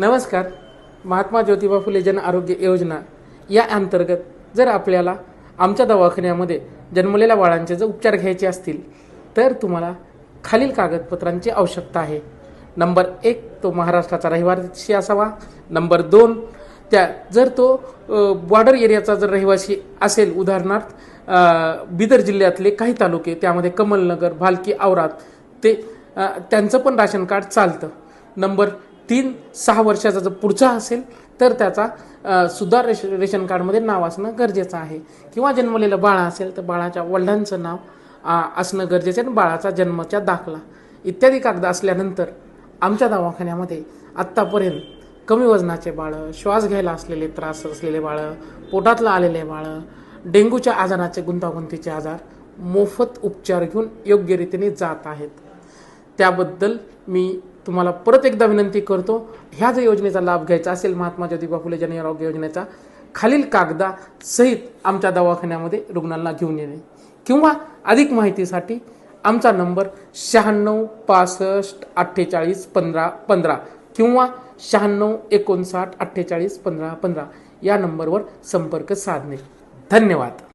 नमस्कार. महात्मा ज्योतिबा फुले जन आरोग्य योजना या अंतर्गत जर आपल्याला आमच्या दवाखान्यामध्ये जन्मलेल्या बाळांचे जर उपचार घ्यायचे असतील तर तुम्हाला खालील कागदपत्रांची आवश्यकता आहे. नंबर एक तो महाराष्ट्राचा रहिवासी असावा. नंबर दोन त्या जर तो बॉर्डर एरियाचा जर रहिवासी असेल उदाहरणार्थ बिदर जिल्ह्यातले काही तालुके त्यामध्ये कमलनगर भालकी औरात ते त्यांचं पण राशन कार्ड चालतं. नंबर तीन सहा वर्षाचा जर पुढचा असेल तर त्याचा सुद्धा रेश रेशन कार्डमध्ये नाव असणं गरजेचं आहे. किंवा जन्मलेलं बाळ असेल तर बाळाच्या वडिलांचं नाव असणं गरजेचं आहे आणि बाळाचा जन्मचा दाखला. इत्यादी कागद असल्यानंतर आमच्या दवाखान्यामध्ये आत्तापर्यंत कमी वजनाचे बाळं श्वास घ्यायला असलेले त्रास असलेले बाळं पोटातलं आलेले बाळं डेंग्यूच्या आजाराचे गुंतागुंतीचे आजार मोफत उपचार घेऊन योग्य रीतीने जात आहेत. त्याबद्दल मी तुम्हाला परत एकदा विनंती करतो ह्या जर योजनेचा लाभ घ्यायचा असेल महात्मा ज्योतिबा फुले जन आरोग्य योजनेचा खालील कागदा सहित आमच्या दवाखान्यामध्ये रुग्णांना घेऊन येणे. किंवा अधिक माहितीसाठी आमचा नंबर शहाण्णव पासष्ट अठ्ठेचाळीस पंधरा पंधरा किंवा शहाण्णव एकोणसाठ अठ्ठेचाळीस पंधरा पंधरा या नंबरवर संपर्क साधणे. धन्यवाद.